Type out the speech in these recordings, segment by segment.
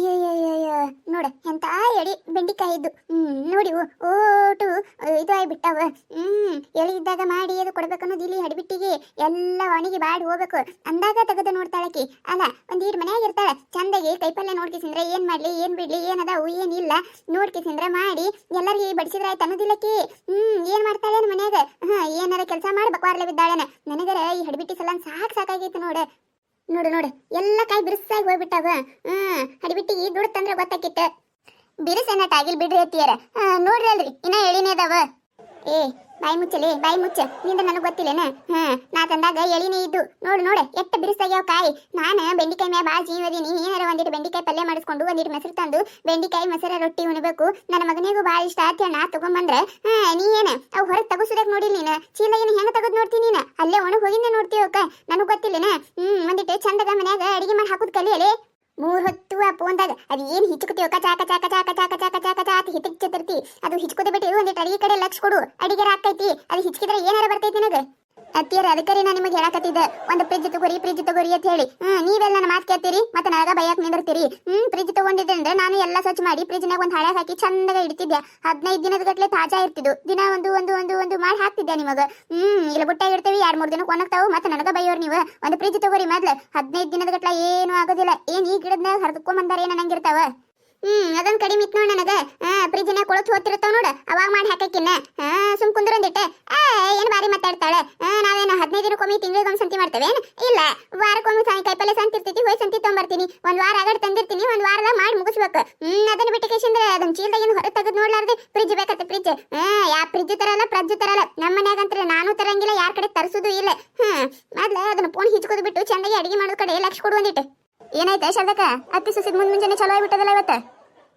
ಅಯ್ಯಯ್ಯಯ್ಯಯ್ಯ, ನೋಡ ಎಂತ ಎಡಿ ಬೆಂಡಿಕಾಯಿ ಇದ್ದು ನೋಡಿ ಓಟು ಇದು ಆಗ್ಬಿಟ್ಟವ. ಹ್ಮ್, ಎಳಿ ಇದ್ದಾಗ ಮಾಡಿ ಅದು ಕೊಡ್ಬೇಕನ್ನೋದು ಇಲ್ಲಿ ಹಡಿಬಿಟ್ಟಿಗೆ ಎಲ್ಲ ಒಣಗಿ ಬಾಡಿ ಹೋಗ್ಬೇಕು. ಅಂದಾಗ ತೆಗೆದು ನೋಡ್ತಾಳಕಿ ಅಲ್ಲ, ಒಂದ್ ಈಡ್ ಮನ್ಯಾಗ ಇರ್ತಾಳ. ಚಂದಾಗಿ ಕೈಪಲ್ಯ ನೋಡ್ಕಿಸಿಂದ್ರೆ ಏನ್ ಮಾಡ್ಲಿ, ಏನ್ ಬಿಡ್ಲಿ, ಏನದಾವು, ಏನಿಲ್ಲ. ನೋಡ್ಕಿಸಿಂದ್ರೆ ಮಾಡಿ, ಎಲ್ಲರಿಗೆ ಬಡಿಸಿದ್ರ ಆಯ್ತು ಅನ್ನೋದಿಲ್ಲಕಿ ಹ್ಮ್, ಏನ್ ಮಾಡ್ತಾಳೆ ಮನ್ಯಾಗ? ಹಾ, ಏನಾರ ಕೆಲಸ ಮಾಡಿ ವಾರ್ಲೆ ಬಿದ್ದಾಳನ. ನನಗರ ಈ ಹಡಿಬಿಟ್ಟಿ ಸಲ ಸಾಕ್ ಸಾಕಾಗೈತೆ ನೋಡ. ನೋಡು ನೋಡು. ಎಲ್ಲ ಕಾಯಿ ಬಿರುಸಾಗಿ ಹೋಗ್ಬಿಟ್ಟಾವ. ಹ್ಮ್ ಹಡಿಬಿಟ್ಟಿಗೆ ದುಡ್ಡು ತಂದ್ರೆ ಗೊತ್ತಾಕಿತ್ತು. ಬಿರುಸೇನ ತಾಗಿಲ್ ಬಿಡ್ರಿ ಅತ್ತಿಯರ. ನೋಡ್ರಿ ಅಲ್ರಿ. ಇನ್ನ ಎಳಿನೇ ಅದಾವ. ಏ ಬಾಯಿ ಮುಚ್ಚಲಿ ಬಾಯಿ ಮುಚ್ಚ. ನಿಂದ ನನಗೆ ಗೊತ್ತಿಲ್ಲೇನ? ಹಾ ನಾ ತಂದಾಗ ಎಳಿನೇ ಇದ್ದು. ನೋಡು ನೋಡು ಎಷ್ಟ ಬಿರುಸಾಗ್ಯಾವ ಕಾಯಿ. ನಾನು ಬೆಂಡಿಕಾಯಿ ಮ್ಯಾ ಭಾಳ ಜೀವದೀನಿ ಏನಾರ ಒಂದಿಟ್ಟು ಬೆಂಡಿಕಾಯಿ ಪಲ್ಯ ಮಾಡಿಸ್ಕೊಂಡು ಒಂದಿಟ್ಟು ಮೊಸರು ತಂದು ಬೆಂಡಿಕಾಯಿ ಮೊಸರ ರೊಟ್ಟಿ ಉಣಬೇಕು. ನನ್ನ ಮಗನಿಗೂ ಭಾಳ ಇಷ್ಟ ಆತಿ ನಾ ತಗೊಂಬಂದ್ರೆ. ಹಾ, ನೀ ಏನ? ಅವು ಹೊರಗೆ ತಗಸುದಕ್ ನೋಡಿಲ್ಲ ನೀನು? ಚೀಲ ಏನು ಹೆಂಗೆ ತೆಗೆದು ನೋಡ್ತೀನಿ ನೀನು? ಅಲ್ಲೇ ಒಣಗ್ ಹೋಗಿಂದ ನೋಡ್ತೀವಕ್ಕ ನನಗೆ ಗೊತ್ತಿಲ್ಲನ? ಹ್ಮ್ ಒಂದಿಟ್ಟು ಚಂದದ ಮನ್ಯಾಗ ಅಡಿಗೆ ಮಾಡಿ ಹಾಕೋದು ಕಲಿಯಲೇ. ಮೂರ್ ಹೊತ್ತು ಆ ಫೋನ್ದಾಗ. ಅದು ಏನ್ ಕಚ ಕಚ ಚಾಕ ಚಾಕ ಚಾಕ ಚಾಕ ಚಾಕ ಚಾಕ ಹಿಚ್ಚಿರ್ತಿ ಅದು ಹಿಚ್ಕೋದೆ ಬಿಟ್ಟು ಒಂದಿಟ್ಟು ಅಡಿಗೆ ಕಡೆ ಲಕ್ಷ ಕೊಡು. ಅಡಿಗೆ ಆಗ್ತೈತಿ. ಅದು ಹಿಚ್ಕಿದ್ರೆ ಏನಾರ ಬರ್ತೈತಿ ನನಗೆ? ಅತ್ತಿಯರ ಅದಕ್ಕರಿ ನಾ ನಿಮಗೆ ಹೇಳಕತ್ತಿದ್ದೆ. ಒಂದು ಫ್ರಿಜ್ ತಗೋರಿ ಫ್ರಿಜ್ ತಗೋರಿ ಅಂತ ಹೇಳಿ. ಹ್ಮ್, ನೀವೆಲ್ಲ ನನ್ನ ಮಾತು ಕೇಳ್ತೀರಿ? ಮತ್ತೆ ನನಗ ಬೈಯಕ್ ನಿಂದಿರ್ತೀರಿ? ಹ್ಮ್ ಫ್ರಿಜ್ ತಗೊಂಡಿದ್ದೆ ಅಂದ್ರೆ ನಾನು ಎಲ್ಲ ಸ್ವಚ್ಛ ಮಾಡಿ ಫ್ರಿಜ್ನಾಗ ಒಂದು ಹಳೆ ಹಾಕಿ ಚಂದಾಗ ಇಡ್ತಿದ್ದೆ. ಹದಿನೈದು ದಿನದ ಗಟ್ಲೆ ತಾಜಾ ಇರ್ತಿದ್ದು ದಿನ ಒಂದು ಒಂದು ಒಂದು ಒಂದು ಮಾಡಿ ಹಾಕ್ತಿದ್ದೆ ನಿಮಗೆ. ಹ್ಮ್ ಇಲ್ಲ ಬುಟ್ಟ ಇಡ್ತೇವೆ, ಎರಡ್ ಮೂರ್ ದಿನಕ್ಕೆ ಒಣಗ್ತಾವು, ಮತ್ತೆ ನನಗ ಬೈಯೋರ್ ನೀವು. ಒಂದು ಫ್ರಿಜ್ ತಗೋರಿ ಮೊದ್ಲು. ಹದಿನೈದು ದಿನದ ಗಟ್ಲ ಏನು ಆಗೋದಿಲ್ಲ. ಏನ್ ಈ ಗಿಡದ್ನಾಗ ಹರ್ದ್ಕೊಂಬಂದಾರ ಏನ ನಂಗಿರ್ತಾವ ಹ್ಮ್, ಅದೊಂದು ಕಡಿಮೆ ಇತ್ತು ನೋಡ್ ನನಗ. ಫ್ರಿಜ್ನಾಗ ಕೊಳತು ಹೋಗ್ತಿರ್ತಾವ ನೋಡು. ಅವಾಗ ಮಾಡಿ ಹಾಕಕ್ಕಿನ್ನ ಹಾ ಸುಮ್ ಕುಂದ್ರೊಂದಿಟ್ಟೆ. ಏನ್ ಬಾರಿ ಮಾತಾಡ್ತಾಳೆ ಆ, ನಾವೇನು ಹದಿನೈದು ದಿನಕ್ಕೊಮ್ಮೆ ತಿಂಗಳಿಗೊಮ್ಮೆ ಇಲ್ಲ, ವಾರಕ್ಕೊಮ್ಮೆ ಸಾಯಿ ಕಾಯಿಪಲ್ಲೆ ಸಂತಿರ್ತೈತಿ ಹೋಯ್ ಸಂತಿ ತೊಗೊಂಬರ್ತೀನಿ. ಒಂದ್ ವಾರ ಆಗಡ್ ತಂದಿರ್ತೀನಿ, ಒಂದ್ ವಾರದಾಗ ಮಾಡಿ ಮುಗಿಸ್ಬೇಕು. ಹ್ಮ್, ಅದನ್ನ ಬಿಟ್ಟು ಕೇಶಂದ್ರೆ ಅದನ್ನ ಚೀಲದಾಗಿನ ಹೊರ ತೆಗೆದು ನೋಡ್ಲಾರ್ದೆ ಫ್ರಿಜ್ ಬೇಕತ್ತೆ ಫ್ರಿಜ್ ಹಾ ಯಾ ಫ್ರಿಜ್ ತರಲ್ಲ ಫ್ರಿಜ್ ತರಲ್ಲ ನಮ್ಮ ಮನ್ಯಾಗಂತ್ರ ನಾನು ತರಂಗಿಲ್ಲ, ಯಾರ ಕಡೆ ತರಿಸೋದು ಇಲ್ಲ. ಹ್ಮ್, ಮೊದ್ಲು ಅದನ್ನ ಫೋನ್ ಹಿಚ್ಕೋದು ಬಿಟ್ಟು ಚಂದಾಗಿ ಅಡಿಗೆ ಮಾಡೋದ್ ಕಡೆ ಲಕ್ಷ ಕೊಡು ಒಂದಿಟ್ಟು ಏನಾಯ್ತ ಶಾರದಕ್ಕ ಅತ್ತಿ ಸುಸಿದ್ ಮುಂದ್ ಮುಂಜಾನೆ ಚಲೋ ಆಗ್ಬಿಟ್ಟದಲ್ಲ ಇವತ್ತ?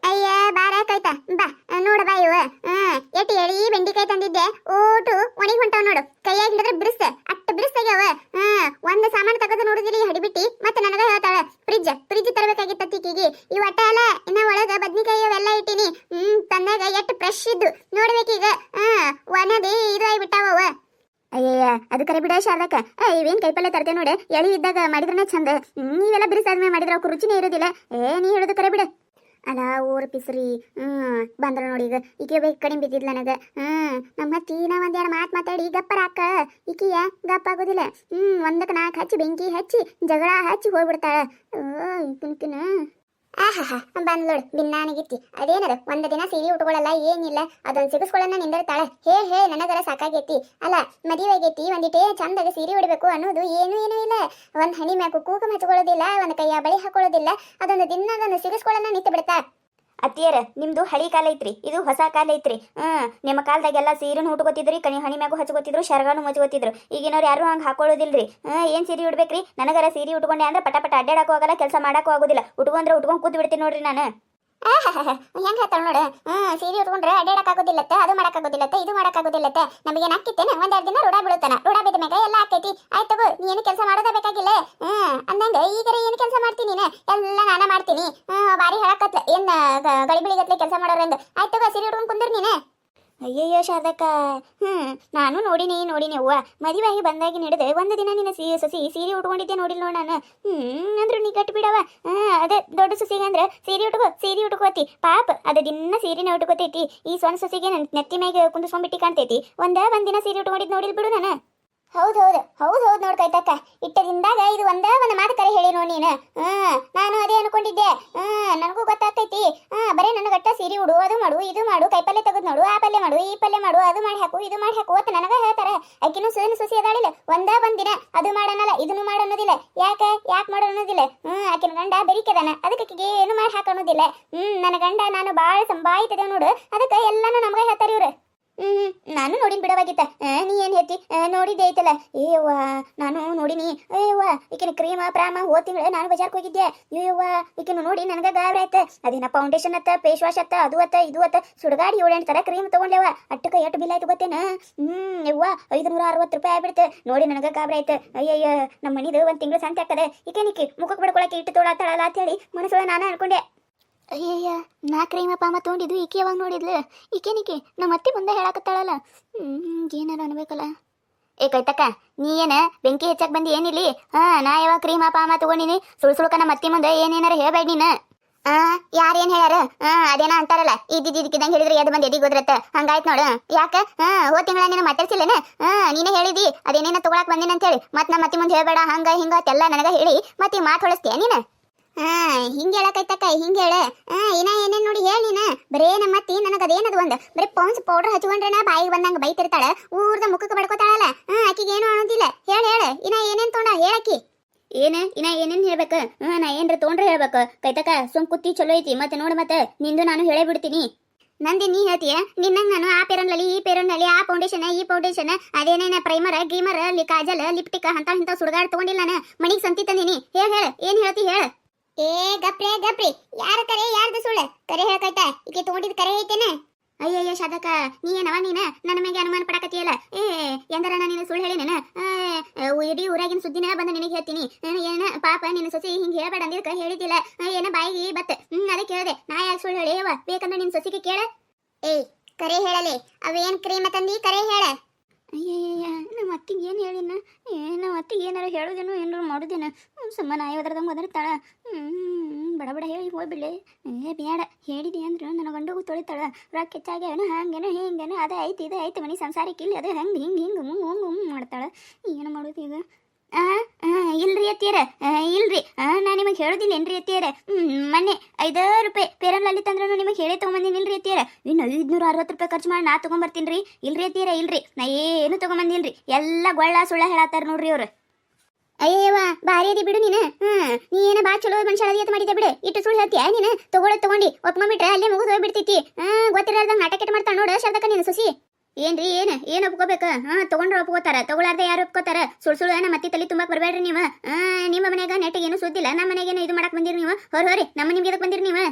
ಅಯ್ಯ ಬಾರ ಕಾಯ್ತಾ ಬಾ, ನೋಡ ಬಾ ಇವ. ಹ್ಮ್, ಎಟ್ಟಿ ಎಳಿ ಬೆಂಡಿಕಾಯಿ ತಂದಿದ್ದೆ ಓಟು ಒಣಗಿ ಹೊಂಟಾವ್ ನೋಡು ಕೈಯಾಗ ಹಿಡಿದ್ರೆ ಬಿಡಿಸ್ ಅಟ್ಟ ಬಿಡಿಸ್ತಾಗ್ಯಾವ ಹ್ಮ್ ಒಂದ್ ಸಾಮಾನು ತೆಗೆದು ನೋಡುದಿಲ್ಲ ಈ ಹಡಿಬಿಟ್ಟಿ ಮತ್ತೆ ನನಗ ಹೇಳ್ತಾಳ ಫ್ರಿಜ್ ಫ್ರಿಜ್ ತರಬೇಕಾಗಿತ್ತ ತಿಕ್ಕಿಗಿ ಈ ಒಟ್ಟ ಅಲ್ಲ ಇನ್ನ ಒಳಗ ಬದ್ನಿಕಾಯಿ ಅವೆಲ್ಲ ಇಟ್ಟಿನಿ ಹ್ಮ್ ತಂದಾಗ ಎಟ್ಟು ಫ್ರೆಶ್ ಇದ್ದು ನೋಡ್ಬೇಕೀಗ ಹ್ಮ್ ಒಣದಿ ಇದು ಆಗ್ಬಿಟ್ಟಾವ ಅಯ್ಯಯ್ಯ ಅದು ಕರೆ ಬಿಡ ಶಾರದಕ್ಕ ಇವೇನ್ ಕೈಪಲ್ಲೆ ತರ್ತೇವೆ ನೋಡಿ? ಎಳಿ ಇದ್ದಾಗ ಮಾಡಿದ್ರನ ಚಂದ. ನೀವೆಲ್ಲ ಬಿರುಸಾದ್ಮೇಲೆ ಮಾಡಿದ್ರೆ ಅವಕ್ಕೆ ರುಚಿನೇ ಇರೋದಿಲ್ಲ. ಏ, ನೀ ಹೇಳೋದು ಕರೆ ಬಿಡ. ಅಲ್ಲ, ಊರ್ ಪಿಸ್ರಿ. ಹ್ಮ್, ಬಂದ್ರ ನೋಡಿ ಈಗ. ಈಕೆ ಬೇಕು ಕಡಿಮೆ ಬಿದ್ದಿದ್ಲ ನನಗ. ಹ್ಮ್, ನಮ್ಮ ನಾ ಒಂದೆರಡು ಮಾತು ಮಾತಾಡಿ ಗಪ್ಪರ ಹಾಕ. ಈಕಿಯ ಗಪ್ಪ ಆಗೋದಿಲ್ಲ. ಹ್ಮ್, ಒಂದಕ್ಕೆ ನಾಲ್ಕು ಹಚ್ಚಿ, ಬೆಂಕಿ ಹಚ್ಚಿ, ಜಗಳ ಹಚ್ಚಿ ಹೋಗ್ಬಿಡ್ತಾಳ. ಓ ಈಕಿನ್ಕಿನ ಆಹಾ ಬಂದ್ ನೋಡು ಬಿನ್ನಾನಿಗಿತ್ತಿ ಅದೇನದು, ಒಂದ್ ದಿನ ಸೀರೆ ಉಟ್ಕೊಳ್ಳಲ್ಲ, ಏನಿಲ್ಲ. ಅದೊಂದು ಸಿಗಿಸ್ಕೊಳ್ಳೋಣ ನಿಂದಿರ್ತಾಳೆ. ಹೇ ಹೇ, ನನಗರ ಸಾಕಾಗೈತಿ. ಅಲ್ಲ, ಮದುವೆಗೈತಿ, ಒಂದಿಟೇ ಚಂದಾಗ ಸೀರೆ ಉಡಬೇಕು ಅನ್ನೋದು ಏನು ಏನೂ ಇಲ್ಲ. ಒಂದ್ ಹಣಿ ಮ್ಯಾಕು ಕೂಕುಮ ಹಚ್ಕೊಳ್ಳೋದಿಲ್ಲ ಒಂದ್ ಕೈಯ ಬಳಿ ಹಾಕೊಳ್ಳೋದಿಲ್ಲ. ಅದೊಂದು ದಿನ ಅದನ್ನು ಸಿಗಿಸ್ಕೊಳ್ಳೋಣ ನಿಂತು ಬಿಡ್ತಾ ಅತ್ತಿಯರ, ನಿಮ್ದು ಹಳಿ ಕಾಲ ಐತ್ರಿ, ಇದು ಹೊಸ ಕಾಲ ಐತ್ರಿ. ಹ್ಮ್, ನಿಮ್ಮ ಕಾಲದಾಗೆಲ್ಲ ಸೀರೆನು ಉಟ್ಕೋತಿದ್ರಿ, ಕಣಿ ಹಣಿ ಮ್ಯಾಗು ಹಚ್ಕೋತಿದ್ರು, ಶರ್ಗಾನು ಮಚ್ಕೋತಿದ್ರು. ಈಗಿನವ್ರು ಯಾರು ಹಂಗೆ ಹಾಕೊಳ್ಳೋದಿಲ್ರಿ ಹ್ಮ್, ಏನ್ ಸೀರೆ ಉಡ್ಬೇಕ್ರಿ ನನಗರ ಸೀರೆ ಉಟ್ಕೊಂಡೆ ಅಂದ್ರೆ ಪಟ ಪಟ ಅಡ್ಡಾಡಕ್ಕೂ ಆಗಲ್ಲ, ಕೆಲಸ ಮಾಡಕ್ಕೂ ಆಗೋದಿಲ್ಲ. ಉಟ್ಕೊಂಡ್ರೆ ಉಟ್ಕೊಂಡ್ ಕೂತ್ ಬಿಡ್ತೀನಿ ನೋಡ್ರಿ ನಾನು. ಹೆಂಗ್ ಹೇಳ್ತಾಳ ನೋಡು? ಹ್ಮ್, ಸೀರೆ ಉಟ್ಕೊಂಡ್ರೆ ಅಡ್ಡಾಡಕ್ ಆಗೋದಿಲ್ಲತ್ತೆ ಅದು ಮಾಡಕ್ ಆಗೋದಿಲ್ಲತ್ತೆ ಇದು ಮಾಡಕ್ ಆಗೋದಿಲ್ಲತ್ತೆ ನಮಗೆ ಹಾಕಿತ್ತೇನೆ ಒಂದೆರಡು ದಿನ ರೂಢ ಬೀಳುತ್ತಾನ. ರೂಢ ಬಿದ್ದ ಮ್ಯಾಗ ಎಲ್ಲ ಆಕೈತಿ ಆಯ್ತು ನೀ ಏನು ಕೆಲಸ ಮಾಡೋದೇ ಬೇಕಾಗಿಲ್ಲ? ಹ್ಮ್, ಅಂದಂಗ ಈಗರ ಏನು ಕೆಲಸ ಮಾಡ್ತೀನಿ ನೀನು? ಎಲ್ಲ ನಾನ ಮಾಡ್ತೀನಿ. ಹ್ಮ್, ಬಾರಿ ಹೇಳಕತ್ಲ, ಏನ್, ಗ- ಗಳಿಬಿಳಿಗತ್ಲೆ ಕೆಲಸ ಮಾಡೋರಂಗ ಆಯ್ತು ಸೀರೆ ಉಟ್ಕೊಂಡ್ ಕುಂದ್ರ ನೀನೆ. ಅಯ್ಯಯ್ಯೋ ಶಾರದಕ್ಕ ಹ್ಞೂ ನಾನು ನೋಡಿನಿ ನೋಡಿನಿ. ಅವ್ವ, ಮದುವೆಯಾಗಿ ಬಂದಾಗಿ ನಡೆದು ಒಂದು ದಿನ ನಿನ್ನ ಸಿ ಸಸಿ ಸೀರೆ ಉಟ್ಕೊಂಡಿದ್ದೆ ನೋಡಿಲ್ಲ ನೋಡ ನಾನು. ಹ್ಞೂ ಅಂದ್ರು ನೀ ಕಟ್ಟು ಬಿಡವ ಅದೇ ದೊಡ್ಡ ಸಸಿಗೆ ಅಂದ್ರೆ ಸೀರೆ ಉಟ್ಕೋ, ಸೀರೆ ಉಟ್ಕೋತಿ. ಪಾಪ, ಅದ ದಿನ ಸೀರೆನ ಉಟ್ಕೋತೈತಿ. ಈ ಸಣ್ಣ ಸೊಸಿಗೆ ನನ್ನ ನೆತ್ತಿ ಮ್ಯಾಗ ಕುಂದಿಸ್ಕೊಂಡ್ಬಿಟ್ಟು ಕಾಣ್ತೈತಿ. ಒಂದ ಒಂದು ದಿನ ಸೀರೆ ಉಟ್ಕೊಂಡಿದ್ದು ನೋಡಿಲ್ ಬಿಡು ನಾನು. ಹೌದು ಹೌದು ಹೌದು ಹೌದು ನೋಡ್ ಕೈತಕ್ಕ. ಇಟ್ಟದಿಂದಾಗ ಇದು ಒಂದೇ ಒಂದು ಮಾತು ಕರೆ ಹೇಳಿ ನೋಡಿ ನೀನು. ಹ್ಞೂ ನಾನು ಅದೇ ಅನ್ಕೊಂಡಿದ್ದೆ. ಹ್ಞೂ ನನಗೂ ಗೊತ್ತಾಗ್ತೈತಿ. ಹ್ಮ್ ನನಗೆ ಅಟ್ಟ ಸೀರೆ ಉಡು, ಅದು ಮಾಡು, ಇದು ಮಾಡು, ಕೈಪಲ್ಲೆ ತೆಗೆದು ನೋಡು, ಆ ಪಲ್ಯ ಮಾಡು, ಈ ಪಲ್ಯ ಮಾಡು, ಅದು ಮಾಡಿ ಹಾಕು, ಇದು ಮಾಡಿ ಹಾಕು ಅಂತ ನನಗ ಹೇಳ್ತಾರೆ. ಆಕಿನೂ ಸುಸಿ ಸುಸಿ ಅದಾಳಿಲ್ಲ, ಒಂದೇ ಬಂದಿನ ದಿನ ಅದು ಮಾಡನಲ್ಲ, ಇದನ್ನು ಮಾಡು ಅನ್ನೋದಿಲ್ಲ ಯಾಕೆ? ಯಾಕೆ ಅನ್ನೋದಿಲ್ಲ ಹ್ಮ್, ಆಕಿನ ಗಂಡ ಬೆರಿಕೆದಾನ, ಅದಕ್ಕೆ ಆಕಿಗೆ ಏನು ಮಾಡಿ ಹಾಕ ಅನ್ನೋದಿಲ್ಲ ಹ್ಮ್, ನನ್ನ ಗಂಡ ನಾನು ಬಾಳ ಸಂಭಾಯಿತದೆ ನೋಡು, ಅದಕ್ಕೆ ಎಲ್ಲಾನು ನಮ್ಗೆ ಹೇಳ್ತಾರೆ ಇವ್ರು. ಹ್ಮ್ ನಾನು ನೋಡಿನ ಬಿಡವಾಗಿತ್ತ ನೀ ಏನ್ ಹೇಳ್ತಿ? ನೋಡಿದ್ದೆ ಐತಲ್ಲ. ಏವ್ವ, ನಾನು ನೋಡಿನಿ. ಅಯ್ಯವ್ವ ಈಕಿನ ಕ್ರೀಮ, ಪ್ರಾಮ ಹೋದ ತಿಂಗಳ ನಾನು ಬಜಾರ್ಗೆ ಹೋಗಿದ್ದೆ ಅಯ್ಯವ್ವ ಈಕಿನ ನೋಡಿ ನನಗ ಗಾಬರಿ ಆಯ್ತ. ಅದೇನ ಫೌಂಡೇಶನ್ ಅತ್ತ ಫೇಸ್ ವಾಶ್ ಅತ್ತ, ಅದು ಅತ್ತ, ಇದು ಅತ್ತ. ಸುಡಗಾಡಿ ಏಳೆಂಟು ತರ ಕ್ರೀಮ್ ತಗೊಂಡ್ಲೇವ ಅಟ್ಟಕ ಎಷ್ಟು ಬಿಲ್ ಆಯ್ತು ಗೊತ್ತೇನ? ಹ್ಮ್, ಯವ್ವ ಐದುನೂರ ಅರವತ್ತು ರೂಪಾಯಿ ಆಗ್ಬಿಡ್ತು. ನೋಡಿ ನನಗ ಗಾಬರಿ ಆಯ್ತು. ಅಯ್ಯಯ್ಯ ನಮ್ಮ ಮನಿದು ಒಂದ್ ತಿಂಗಳು ಸಂತೆ ಆಗ್ತದೆ. ಈಕೇನಿಕ್ಕಿ ಮುಖಕ್ಕೆ ಬಡ್ಕೊಳಕ್ಕೆ ಇಟ್ಟು ತೊಳತ್ತಾಳಲ್ಲ ಅಂತ ಹೇಳಿ ಮನಸ್ಸೊಳಗೆ ನಾನು ಅನ್ಕೊಂಡೆ. ಅಯ್ಯಯ್ಯ, ನಾ ಕ್ರೈಮ ಪಾಮ ತೊಗೊಂಡಿದ್ದು ಈಕೆ ಯಾವಾಗ ನೋಡಿದ್ಲು? ಈಕೆನಿಕೆ ನಮ್ಮ ಅತ್ತೆ ಮುಂದೆ ಹೇಳಕತ್ತಾಳಲ್ಲ. ಏನಾರ ಅನ್ಬೇಕಲ್ಲ. ಏ ಕೈತಕ್ಕ, ನೀ ಏನ ಬೆಂಕಿ ಹೆಚ್ಚಕ್ ಬಂದು ಏನಿಲ್ಲಿ? ಹಾ, ನಾ ಯಾವಾಗ ಕ್ರೀಮ ಪಾಮ ತಗೊಂಡಿನಿ? ಸುಳ್ ಸುಳ್ಕ ನಮ್ಮ ಅತ್ತಿ ಮುಂದೆ ಏನೇನಾರ ಹೇಳ್ಬೇಡ ನೀನ. ಆ, ಯಾರೇನ್ ಹೇಳ್ಯಾರ? ಹಾ ಅದೇನ ಅಂತಾರಲ್ಲ. ಇದ್ದಿದ್ದಕ್ಕಿದಂಗೆ ಹೇಳಿದ್ರೆ ಎದ್ ಬಂದ್ ಎದಿಗ್ ಹೋದ್ರತ್ತ. ಹಂಗಾಯ್ತ್ ನೋಡು. ಯಾಕ? ಹಾ, ಹೋದ್ ತಿಂಗಳ ನೀನು ಮಾತಾಡ್ಸಿಲ್ಲನ? ಹಾ, ನೀನೇ ಹೇಳಿದಿ. ಅದೇನೇನ ತಗೊಳಕ್ ಬಂದಿನ ಅಂತೇಳಿ ಮತ್ ನಮ್ಮ ಅತ್ತಿ ಮುಂದೆ ಹೇಳ್ಬೇಡ, ಹಂಗ ಹಿಂಗ ಎಲ್ಲ ನನಗ ಹೇಳಿ, ಮತ್ತೆ ಮಾತು ಹೊಳಸ್ತೀಯ ನೀನು? ಹಾ ಹಿಂಗೆ ಹೇಳಕೈತಕ್ಕ ಹಿಂಗೆ ಹೇಳ. ಹಾ ಇನ್ನ ಏನೇನ್ ನೋಡಿ ಹೇಳಿ ನೀನ. ಬರೇ ನಮ್ಮ ಅತ್ತಿ ನನಗೆ ಅದೇನದು ಒಂದು? ಬರೀ ಪೌನ್ಸ್ ಪೌಡರ್ ಹಚ್ಕೊಂಡ್ರೆ ಬಾಯಿಗೆ ಬಂದಂಗ ಬೈತಿರ್ತಾಳ. ಊರ್ದ ಮುಖಕ್ಕೆ ಬಡ್ಕೋತಾಳಲ್ಲ. ಹಾ ಆಕಿಗೆ ಏನು ಅನ್ನೋದಿಲ್ಲ. ಹೇಳ ಹೇಳ. ಇನ್ನ ಏನೇನ್ ತೊಗೊಂಡ? ಹೇಳಕ್ಕಿ. ಏನ? ಇನ್ನ ಏನೇನ್ ಹೇಳ್ಬೇಕ? ಹಾ ನಾ ಏನ್ರ ತೊಗೊಂಡ್ರೆ ಹೇಳ್ಬೇಕ. ಕೈತಕ ಸುಮ್ ಕುತ್ತಿ ಚಲೋ ಐತಿ. ಮತ್ತೆ ನೋಡು ಮತ್ತೆ ನಿಂದು ನಾನು ಹೇಳೇ ಬಿಡ್ತೀನಿ. ನಂದಿ ನೀ ಹೇಳ್ತೀಯ? ನಿನ್ನಂಗೆ ನಾನು ಆ ಪೇರನ್ನಲ್ಲಿ ಈ ಪೇರನ್ನಲ್ಲಿ ಆ ಫೌಂಡೇಶನ್ ಈ ಫೌಂಡೇಶನ್ ಅದೇನೇನ ಪ್ರೈಮರ್ ಗೀಮರ್ ಲಿ ಕಾಜಲ್ ಲಿಪ್ಟಿಕ್ ಅಂತ ಇಂಥ ಸುಡುಗಾಡ್ ತಗೊಂಡಿಲ್ಲ ನಾನು. ಮಣಿಗೆ ಸಂತಿ ತಂದಿನಿ. ಹೇಳ ಹೇಳ. ಏನು ಹೇಳ್ತಿ ಹೇಳ. ಏ, ಗಪ್ರೆ, ಗಪ್ರಿ. ಯಾರ ಕರೆ, ಯಾರ್ದು ಸುಳ್ಳು? ಕರೆ ಹೇಳ್ಕೈತ ಈಕೆ ತಗೊಂಡಿದ್ ಕರೆ ಐತೇನೆ? ಅಯ್ಯಯ್ಯ ಶಾದಕ ನೀ ಏನವ ನೀನ? ನನ್ನ ಮೇಲೆ ಅನುಮಾನ ಪಡಕತ್ತಿಯಲ್ಲ? ಏ ಎಂದರ ನಾನು ನಿನ್ನ ಸುಳ್ಳು ಹೇಳಿ ನಾನು? ಇಡೀ ಊರಾಗಿನ ಸುದ್ದಿನ ಬಂದು ನಿನಗೆ ಹೇಳ್ತೀನಿ. ಏನ, ಪಾಪ, ನಿನ್ನ ಸೊಸಿ ಹಿಂಗೆ ಹೇಳಬೇಡ ಅಂದಿದ್ಕ ಹೇಳಿದ್ದಿಲ್ಲ. ಏನ ಬಾಯಿಗೆ ಬತ್ ಹ್ಮ್, ಅದಕ್ಕೆ ಹೇಳಿದೆ. ನಾ ಯಾಕೆ ಸುಳ್ಳು ಹೇಳಿ ಯವ್ವ? ಬೇಕಂದ್ರೆ ನಿನ್ನ ಸೊಸಿಗೆ ಕೇಳ. ಏಯ್, ಕರೆ ಹೇಳಲಿ. ಅವೇನ್ ಕ್ರೀಮ ತಂದಿ? ಕರೆ ಹೇಳ. ಅಯ್ಯಯ್ಯ ನಮ್ಮ ಅತ್ತಿಗೆ ಏನು ಹೇಳಿನ? ಏ, ನಮ್ಮ ಅತ್ತಿಗೆ ಏನಾರು ಹೇಳೋದೇನೋ ಏನಾರು ಮಾಡೋದೇನ? ಸುಮ್ಮನೆ ಒದರ್ತಾಳ. ಹ್ಞೂ ಬಡ ಬಡ ಹೇಳಿ ಹೋಗ್ಬಿಡ್ಲಿ ಏ, ಬೇಡ, ಹೇಳಿದಿ ಅಂದ್ರೆ ನನ್ನ ಗಂಡಗೂ ತೊಳಿತಾಳ. ರೊಕ್ಕ ಹೆಚ್ಚಾಗ್ಯಾವೇನೋ ಹಂಗೇನೋ, ಹಿಂಗೇನೋ, ಅದೇ ಐತಿ, ಇದೇ ಐತಿ ಮನೆ, ಸಂಸಾರಕ್ಕೆ ಇಲ್ಲಿ, ಅದೇ ಹಂಗೆ, ಹಿಂಗೆ ಹಿಂಗೆ ಹ್ಞೂ ಹ್ಞೂ ಮಾಡ್ತಾಳೆ. ಏನು ಮಾಡೋದು ಈಗ? ಇಲ್ರಿ ಅತ್ತಿಯರ. ಇಲ್ರಿ. ನಾ ನಿಮಗೆ ಹೇಳೋದಿಲ್ಲ ಏನ್ರಿ ಅತ್ತಿಯರ? ಹ್ಮ್, ಮೊನ್ನೆ ಐದಾರು ರೂಪಾಯಿ ಪೇರಲ್ ತಂದ್ರೂ ನಿಮಗೆ ಹೇಳೇ ತೊಗೊಂಬಂದಿನಿ ಇಲ್ರಿ ಅತ್ತಿಯರ. ಇನ್ನು ಐದ್ನೂರ ಅರವತ್ತು ರೂಪಾಯಿ ಖರ್ಚು ಮಾಡಿ ನಾ ತೊಗೊಂಬರ್ತೀನಿ ರೀ ಇಲ್ರಿ ಅತ್ತಿಯರ, ಇಲ್ರಿ. ನಾ ಏನು ತೊಗೊಂಬಂದಿಲ್ರಿ. ಎಲ್ಲ ಗೊಳ್ಳ ಸುಳ್ಳ ಹೇಳತ್ತಾರ ನೋಡ್ರಿ ಅವ್ರು ಅಯ್ಯವ್ವ ಬಾರಿ ಅದಿ ಬಿಡು ನೀನು. ಹ್ಮ್, ನೀ ಏನ ಬಾ ಚಲೋ ಮನುಷ್ಯ ಅದಿಯತ್ ಮಾಡಿದ್ದೆ ಬಿಡು. ಇಟ್ಟು ಸುಳ್ಳು ಹೇಳ್ತೀಯ ನೀನು? ತಗೊಳ್ಳೋದು ತಗೊಂಡಿ ಒಪ್ಕೊಂಡ್ಬಿಟ್ರೆ ಅಲ್ಲೇ ಮುಗಿದು ಹೋಗ್ಬಿಡ್ತೈತಿ. ಹಾ ಗೊತ್ತಿರಲ್ದಂಗ ನಾಟಕ ಮಾಡ್ತಾಳ ನೋಡು, ಶರ್ದಕ್ಕ ನೀನು ಸುಸಿ. ಏನ್ರಿ, ಏನು, ಏನ್ ಒಪ್ಕೋಬೇಕ? ಹಾ, ತಗೊಂಡ್ರ ಒಪ್ಕೋತಾರ, ತಗೊಳಾರ್ದ ಯಾರು ಒಪ್ಕೋತಾರ? ಸುಳ್ ಸುಳ್ಳು, ನಮ್ಮ ಮತ್ತೆ ತಲೆ ತುಂಬಾಕ್ ಬರ್ಬೇಡ್ರಿ ನೀವು. ನಿಮ್ಮ ಮನ್ಯಾಗ ನೆಟ್ಟಿಗೆ ಏನು ಸುದ್ದಿಲ್ಲ ನಮ್ಮ ಮನೆಗೇನು ಇದು ಮಾಡಕ್ ಬಂದಿರಿ ನೀವು. ಹೊರ ಹೊರಿ, ನಮ್ಮ ನಿಮ್ಗೆ ಎದಕ್ ಬಂದಿರಿ ನೀವು?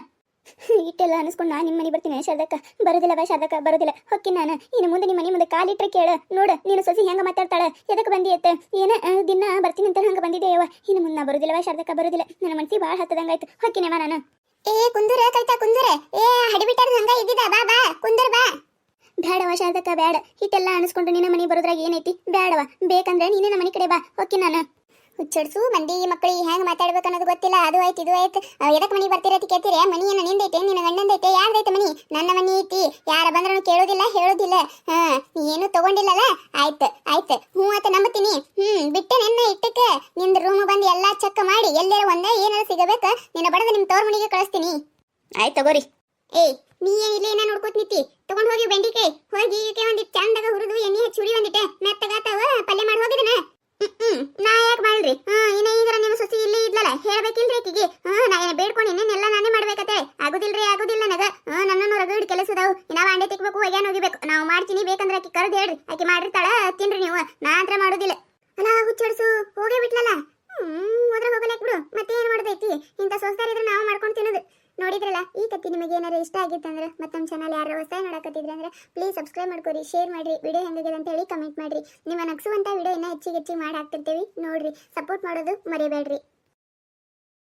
ಇಟ್ಟೆಲ್ಲ ಅನಿಸ್ಕೊಂಡು ನಾನು ನಿಮ್ಮ ಮನೆ ಬರ್ತೀನಿ ಶಾರದಕ್ಕ. ಬರೋದಿಲ್ಲ ಬಾ ಶಾರದಕ್ಕ, ಬರೋದಿಲ್ಲ. ಹೊಕ್ಕಿ ನಾನು. ಇನ್ನು ಮುಂದೆ ನಿಮ್ಮ ಮನೆ ಮುಂದೆ ಕಾಲಿಟ್ರೆ ಕೇಳು. ನೋಡು, ನೀನು ಸೊಸಿ ಹೆಂಗ ಮಾತಾಡ್ತಾಳೆ? ಎದಕ್ಕೆ ಬಂದಿ ಅತ್ತ ಏನ ದಿನ ಬರ್ತೀನಿ ಅಂತ ಹಂಗ ಬಂದಿದೆ ಯವ್ವ. ಇನ್ನು ಮುಂದೆ ಬರೋದಿಲ್ಲ ಬಾ ಶಾರದಕ್ಕ, ಬರೋದಿಲ್ಲ. ನನ್ನ ಮನಸ್ಸಿಗೆ ಭಾಳ ಹತ್ತದಂಗಾಯ್ತು. ಹೊಕ್ಕಿನೇವ ನಾನು? ಏ, ಕುಂದೂರ ಕೈತಾ, ಕುಂದೂರ? ಏ, ಹಡಿಬಿಟ್ಟಾರ ಹಂಗ ಇದ್ದಿದ ಬಾ ಬಾ, ಕುಂದೂರ್ ಬಾ. ಬೇಡವ ಶಾರದಕ್ಕ ಬೇಡ. ಹಿಟ್ಟೆಲ್ಲ ಅನಿಸ್ಕೊಂಡು ನಿನ್ನ ಮನೆ ಬರೋದ್ರಾಗ ಏನೈತಿ? ಬೇಡವ. ಬೇಕಂದ್ರೆ ನೀನೇ ನಮ್ಮ ಮನೆ ಕಡೆ ಬಾ. ಓಕೆ ನಾನು. ಹುಚ್ಚಡ್ಸು ಮಂದಿ ಮಕ್ಕಳಿಗೆ ಹೆಂಗ್ ಮಾತಾಡ್ಬೇಕು ಅನ್ನೋದು ಗೊತ್ತಿಲ್ಲ. ಅದು ಆಯ್ತು ಇದು ಆಯ್ತು. ಎದಕ್ ಮನಿ ಬರ್ತಿರತಿ ಕೇಳ್ತೀರಿ? ಮನಿ ಏನ ನಿಂದೈತೆ ನಿನ್ನ ಗಂಡಂದೈತೆ. ಯಾರ್ದೈತೆ ಮನಿ? ನನ್ನ ಮನಿ ಐತಿ. ಯಾರ ಬಂದ್ರೂ ಕೇಳೋದಿಲ್ಲ ಹೇಳೋದಿಲ್ಲ. ಹಾ ನೀ ಏನು ತಗೊಂಡಿಲ್ಲಲ್ಲ? ಆಯ್ತು ಆಯ್ತು. ಹ್ಞೂ ಆತ ನಂಬತೀನಿ ಹ್ಮ್ ಬಿಟ್ಟೆ ನನ್ನ ಇಟ್ಟಕ್ಕೆ ನಿಂದ ರೂಮ್ ಬಂದು ಎಲ್ಲಾ ಚೆಕ್ ಮಾಡಿ. ಎಲ್ಲೇ ಒಂದೇ ಏನಾರ ಸಿಗಬೇಕು? ನಿನ್ನ ಬಡದ ನಿಮ್ ತೋರ್ ಮನಿಗೆ ಕಳಿಸ್ತೀನಿ. ಆಯ್ತು ತಗೋರಿ. ಏಯ್ ನೀ ಏನ್ ಇಲ್ಲೇ ಏನ ನೋಡ್ಕೊತ ನಿಂತಿ? ತಗೊಂಡ್ ಹೋಗಿ ಬೆಂಡಿಕೆ. ಹೋಗಿ ಇವಕ್ಕೆ ಒಂದಿಟ್ ಚಂದಾಗ ಹುರಿದು ಎಣ್ಣೆ ಹಚ್ಚಿ ಹುಡಿ ಒಂದಿಟ್ಟೆ ಮೆತ್ತಗಾತಾವ, ಪಲ್ಯ ಮಾಡಿ ಹೋಗಿದನ ನಾ ಯಾಕೆ ಮಾಡ್ರಿ ಹಾ ಇನ್ನ ಈಗ ನಿಮ್ಮ ಸೊಸಿ ಇಲ್ಲಿ ಇದ್ಲಲ್ಲ, ಹೇಳ್ಬೇಕಿಲ್ರಿ ಆಕಿಗೆ ಹಾ ನಾ ಏನ ಬೇಡ್ಕೊಂಡು ಎಲ್ಲ ನಾನೇ ಮಾಡ್ಬೇಕತ್ತೆ ಆಗುದಿಲ್ರಿ, ಆಗುದಿಲ್ಲ ನನಗ ಹಾ ನನ್ನನ್ನು ರಗಡ್ ಕೆಲಸದವು. ಇನ್ನ ಆಂಡೆ ತಿಕ್ಬೇಕು ಒಗ್ಯಾನ ಹೋಗಿಬೇಕು. ನಾವು ಮಾಡ್ತೀನಿ ಬೇಕಂದ್ರೆ ಆಕಿ ಕರ್ದು ಹೇಳ್ರಿ. ಆಕಿ ಮಾಡಿರ್ತಾಳ, ತಿನ್ರಿ ನೀವು. ನಾ ಹತ್ರ ಮಾಡೋದಿಲ್ಲ. ಅಲ್ಲ ಹುಚ್ಚಡ್ಸು ಹೋಗೇ ಬಿಟ್ಲಲ್ಲ? ಹ್ಮ್, ಹೋದ್ರ ಹೋಗಲಾಕ್ ಬಿಡು. ಮತ್ತೆ ಏನ್ ಮಾಡ್ದೈತಿ? ಇಂಥ ಸ್ವಸ್ಥರ ನೋಡಿದ್ರಲ್ಲ, ಈ ಕತ್ತಿ ನಿಮಗೆ ಏನಾರ ಇಷ್ಟ ಆಗಿತ್ತಂದ್ರೆ ಮತ್ತೆ ನಮ್ಮ ಚಾನಲ್ ಯಾರು ಹೊಸ ನೋಡಕತ್ತಿದ್ರೆ ಅಂದ್ರೆ ಪ್ಲೀಸ್ ಸಬ್ಸ್ಕ್ರೈಬ್ ಮಾಡ್ಕೊರಿ ಶೇರ್ ಮಾಡ್ರಿ ವಿಡಿಯೋ ಹೆಂಗಿದೆ ಅಂತ ಹೇಳಿ ಕಮೆಂಟ್ ಮಾಡ್ರಿ. ನಿಮ್ಮ ನಗಸುವಂತ ವಿಡಿಯೋ ಇನ್ನ ಹೆಚ್ಚಿಗೆ ಹೆಚ್ಚಿಗೆ ಮಾಡಿ ನೋಡ್ರಿ ಸಪೋರ್ಟ್ ಮಾಡೋದು ಮರಿಬೇಡ್ರಿ.